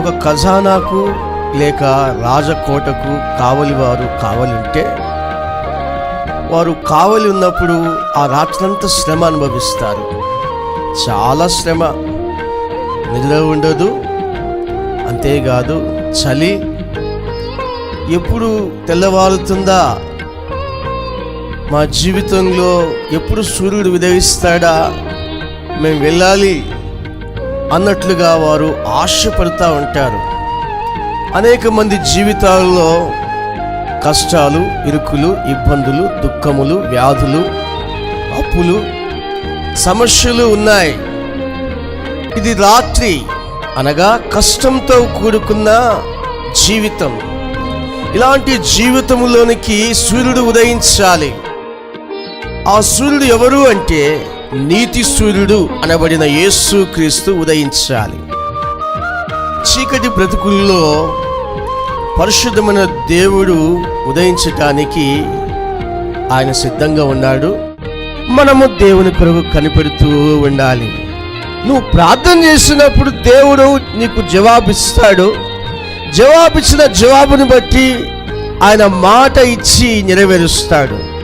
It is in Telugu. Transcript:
ఒక ఖజానాకు లేక రాజకోటకు కావలి వారు కావలి ఉంటే వారు కావలి ఉన్నప్పుడు ఆ రాత్రంతా శ్రమ అనుభవిస్తారు. చాలా శ్రమ. నిద్ర ఉండదు. అంతేకాదు చలి ఎప్పుడు తెల్లవారుతుందా? మా జీవితంలో ఎప్పుడు సూర్యుడు ఉదయిస్తాడా? మేము వెళ్ళాలి. అన్నట్లుగా వారు ఆశపడుతూ ఉంటారు. అనేక మంది జీవితాల్లో కష్టాలు ఇరుకులు ఇబ్బందులు దుఃఖములు వ్యాధులు అప్పులు సమస్యలు ఉన్నాయి. ఇది రాత్రి అనగా కష్టంతో కూడుకున్న జీవితం. ఇలాంటి జీవితంలోనికి సూర్యుడు ఉదయించాలి. ఆ సూర్యుడు ఎవరు అంటే నీతి సూర్యుడు అనబడిన యేసు క్రీస్తు ఉదయించాలి. చీకటి బ్రతుకుల్లో పరిశుద్ధమైన దేవుడు ఉదయించటానికి ఆయన సిద్ధంగా ఉన్నాడు. మనము దేవుని కొరకు కనిపెడుతూ ఉండాలి. నువ్వు ప్రార్థన చేసినప్పుడు దేవుడు నీకు జవాబిస్తాడు. జవాబిచ్చిన జవాబుని బట్టి ఆయన మాట ఇచ్చి నెరవేరుస్తాడు.